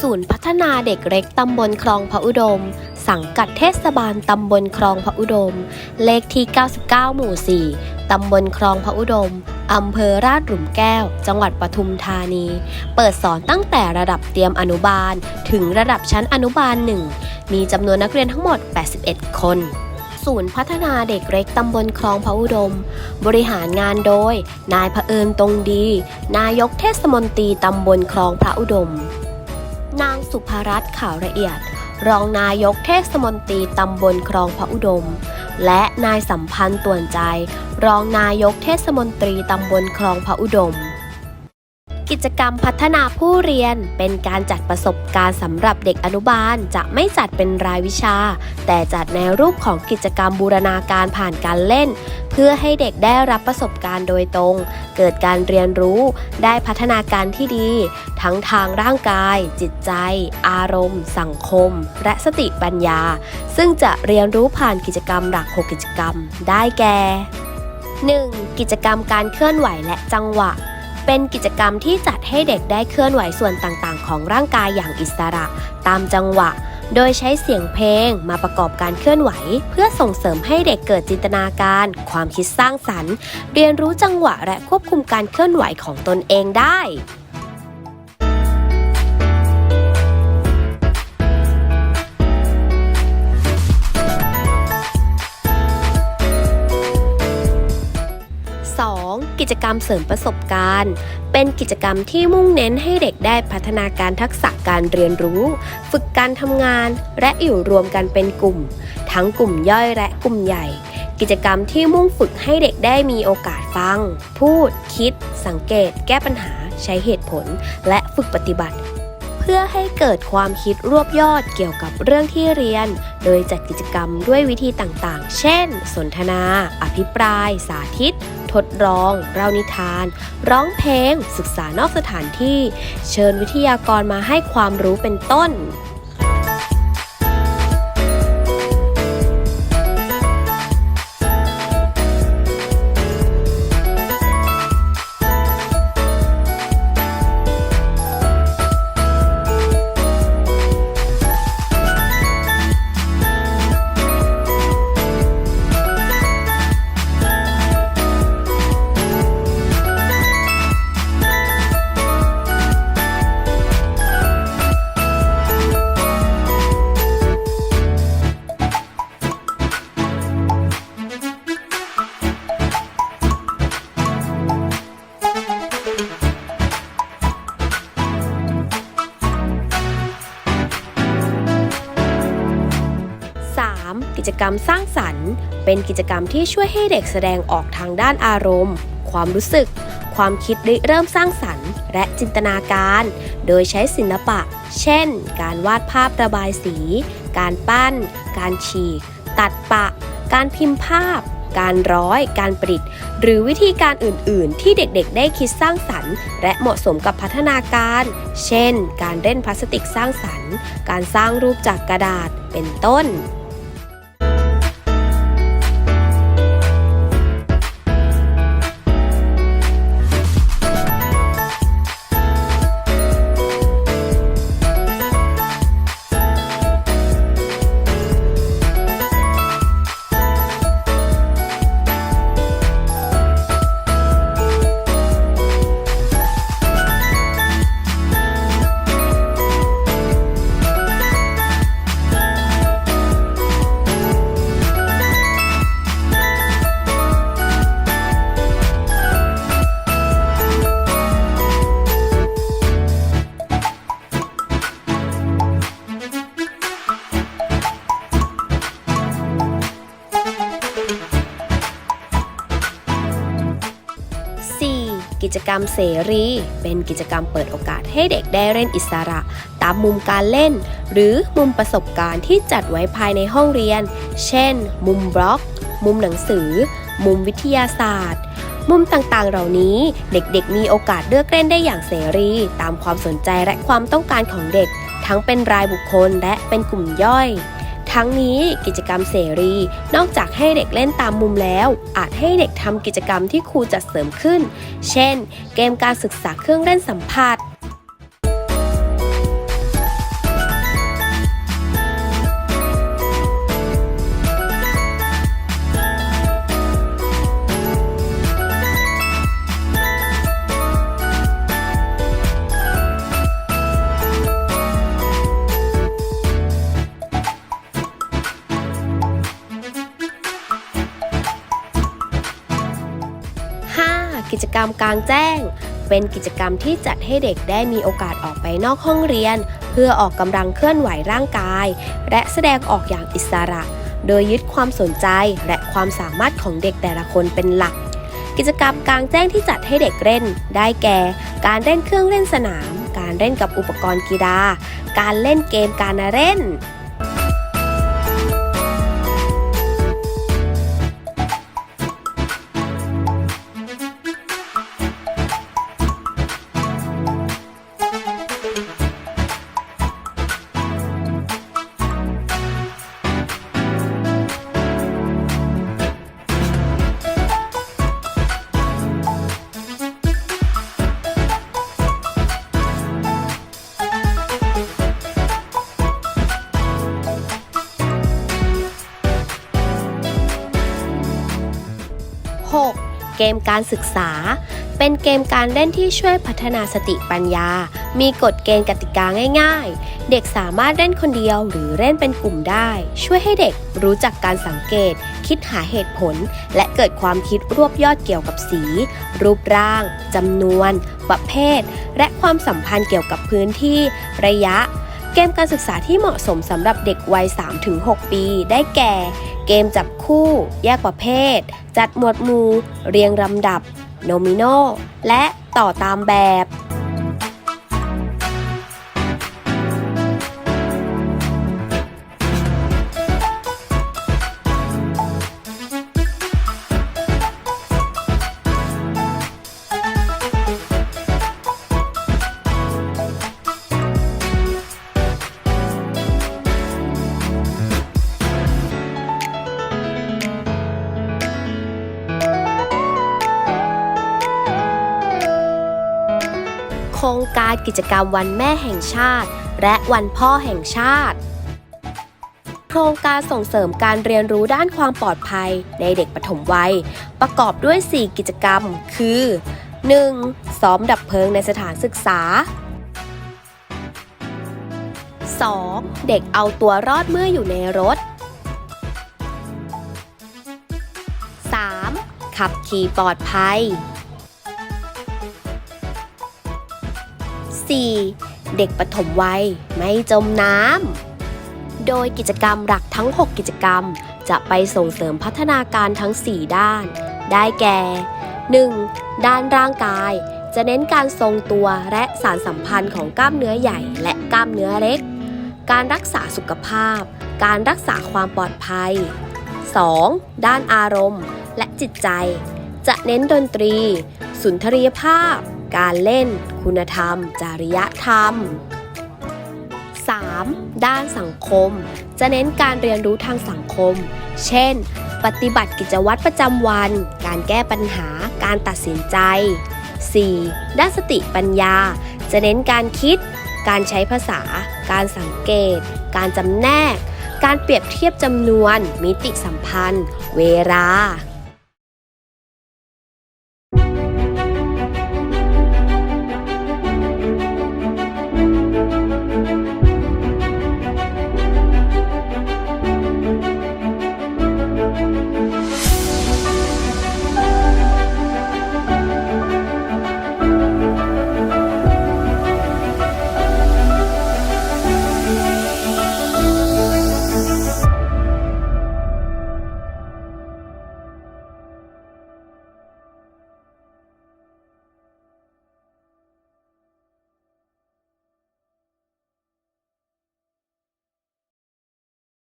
ศูนย์พัฒนาเด็กเล็กตำบลคลองพระอุดม สังกัดเทศบาลตำบลคลองพระอุดม เลขที่ 99 หมู่ 4 ตำบลคลองพระอุดม อำเภอราชหลุมแก้ว จังหวัดปทุมธานี เปิดสอนตั้งแต่ระดับเตรียมอนุบาล ถึงระดับชั้นอนุบาล 1 มีจำนวนนักเรียนทั้งหมด 81 คนศูนย์พัฒนาเด็กเล็กตำบลคลองพระอุดม บริหารงานโดย นายเผอิญตรงดี นายกเทศมนตรีตำบลคลองพระอุดม นางสุภรัตน์ข่าวละเอียด รองนายกเทศมนตรีตำบลคลองพระอุดม และนายสัมพันธ์ต่วนใจ รองนายกเทศมนตรีตำบลคลองพระอุดม กิจกรรมพัฒนาผู้เรียน เป็นการจัดประสบการณ์สำหรับเด็กอนุบาลจะไม่จัดเป็นรายวิชา แต่จัดในรูปของกิจกรรมบูรณาการผ่านการเล่น เพื่อให้เด็กได้รับประสบการณ์โดยตรง เกิดการเรียนรู้ ได้พัฒนาการที่ดี ทั้งทางร่างกาย จิตใจ อารมณ์ สังคม และสติปัญญา ซึ่งจะเรียนรู้ผ่านกิจกรรมหลัก 6 กิจกรรม ได้แก่ 1. กิจกรรมการเคลื่อนไหวและจังหวะ เป็นกิจกรรมที่จัดให้เด็กได้เคลื่อนไหวส่วนต่างๆ ของร่างกายอย่างอิสระ ตามจังหวะ โดยใช้เสียงเพลงมาประกอบการเคลื่อนไหว เพื่อส่งเสริมให้เด็กเกิดจินตนาการ ความคิดสร้างสรรค์ เรียนรู้จังหวะและควบคุมการเคลื่อนไหวของตนเองได้ จกรรมเสริมประสบการณ์ เป็นกิจกรรมที่มุ่งเน้นให้เด็กได้พัฒนาการทักษะการเรียนรู้ ฝึกการทำงาน และอยู่รวมกันเป็นกลุ่ม ทั้งกลุ่มย่อยและกลุ่มใหญ่ กิจกรรมที่มุ่งฝึกให้เด็กได้มีโอกาสฟัง พูด คิด สังเกต แก้ปัญหา ใช้เหตุผล และฝึกปฏิบัติเพื่อให้เกิดความคิดรวบยอดเกี่ยวกับเรื่องที่เรียน โดยจัดกิจกรรมด้วยวิธีต่างๆ เช่น สนทนา อภิปราย สาธิต ทดลองเล่านิทาน ร้องเพลง ศึกษานอกสถานที่ เชิญวิทยากรมาให้ความรู้เป็นต้น จกรรมสร้างสรรค์ เป็นกิจกรรมที่ช่วยให้เด็กแสดงออกทางด้านอารมณ์ ความรู้สึก ความคิดริเริ่มสร้างสรรค์ และจินตนาการ โดยใช้ศิลปะ เช่น การวาดภาพระบายสี การปั้น การฉีก ตัดปะ การพิมพ์ภาพ การร้อย การประดิษฐ์ หรือวิธีการอื่น ๆ ที่เด็กๆ ได้คิดสร้างสรรค์ และเหมาะสมกับพัฒนาการ เช่น การเล่นพลาสติกสร้างสรรค์ การสร้างรูปจากกระดาษ เป็นต้น กิจกรรมเสรี เป็นกิจกรรมเปิดโอกาสให้เด็กได้เล่นอิสระ ตามมุมการเล่น หรือมุมประสบการณ์ที่จัดไว้ภายในห้องเรียน เช่น มุมบล็อก มุมหนังสือ มุมวิทยาศาสตร์ มุมต่างๆ เหล่านี้เด็กๆ มีโอกาสเลือกเล่นได้อย่างเสรี ตามความสนใจและความต้องการของเด็ก ทั้งเป็นรายบุคคลและเป็นกลุ่มย่อย ทั้งนี้กิจกรรมเสรี นอกจากให้เด็กเล่นตามมุมแล้ว อาจให้เด็กทำกิจกรรมที่ครูจัดเสริมขึ้น เช่น เกมการศึกษาเครื่องเล่นสัมผัส กิจกรรมกลางแจ้ง เป็นกิจกรรมที่จัดให้เด็กได้มีโอกาสออกไปนอกห้องเรียน เพื่อออกกำลังเคลื่อนไหวร่างกาย และแสดงออกอย่างอิสระ โดยยึดความสนใจและความสามารถของเด็กแต่ละคนเป็นหลัก กิจกรรมกลางแจ้งที่จัดให้เด็กเล่น ได้แก่ การเล่นเครื่องเล่นสนาม การเล่นกับอุปกรณ์กีฬา การเล่นเกมการเล่น เกมการศึกษา เป็นเกมการเล่นที่ช่วยพัฒนาสติปัญญา มีกฎเกณฑ์กติกาง่าย ๆ เด็กสามารถเล่นคนเดียวหรือเล่นเป็นกลุ่มได้ ช่วยให้เด็กรู้จักการสังเกต คิดหาเหตุผล และเกิดความคิดรวบยอดเกี่ยวกับสี รูปร่างจำนวน ประเภท และความสัมพันธ์เกี่ยวกับพื้นที่ ระยะเกมการศึกษาที่เหมาะสมสำหรับเด็กวัย 3-6 ปี ได้แก่ เกมจับคู่ แยกประเภท จัดหมวดหมู่ เรียงลำดับ โนมิโน และต่อตามแบบ โครงการกิจกรรมวันแม่แห่งชาติ และวันพ่อแห่งชาติ โครงการส่งเสริมการเรียนรู้ด้านความปลอดภัยในเด็กปฐมวัย ประกอบด้วย 4 กิจกรรม คือ 1. ซ้อมดับเพลิงในสถานศึกษา 2. เด็กเอาตัวรอดเมื่ออยู่ในรถ 3. ขับขี่ปลอดภัย 4. เด็กปฐมวัยไม่จมน้ำ โดยกิจกรรมหลักทั้ง 6 กิจกรรม จะไปส่งเสริมพัฒนาการทั้ง 4 ด้าน ได้แก่ 1. ด้านร่างกาย จะเน้นการทรงตัวและสารสัมพันธ์ของกล้ามเนื้อใหญ่และกล้ามเนื้อเล็ก การรักษาสุขภาพ การรักษาความปลอดภัย 2. ด้านอารมณ์และจิตใจ จะเน้นดนตรี สุนทรียภาพ การเล่น คุณธรรม จริยธรรม 3. ด้านสังคม จะเน้นการเรียนรู้ทางสังคม เช่น ปฏิบัติกิจวัตรประจำวัน การแก้ปัญหา การตัดสินใจ 4. ด้านสติปัญญา จะเน้นการคิด การใช้ภาษา การสังเกต การจำแนก การเปรียบเทียบจำนวน มิติสัมพันธ์ เวลา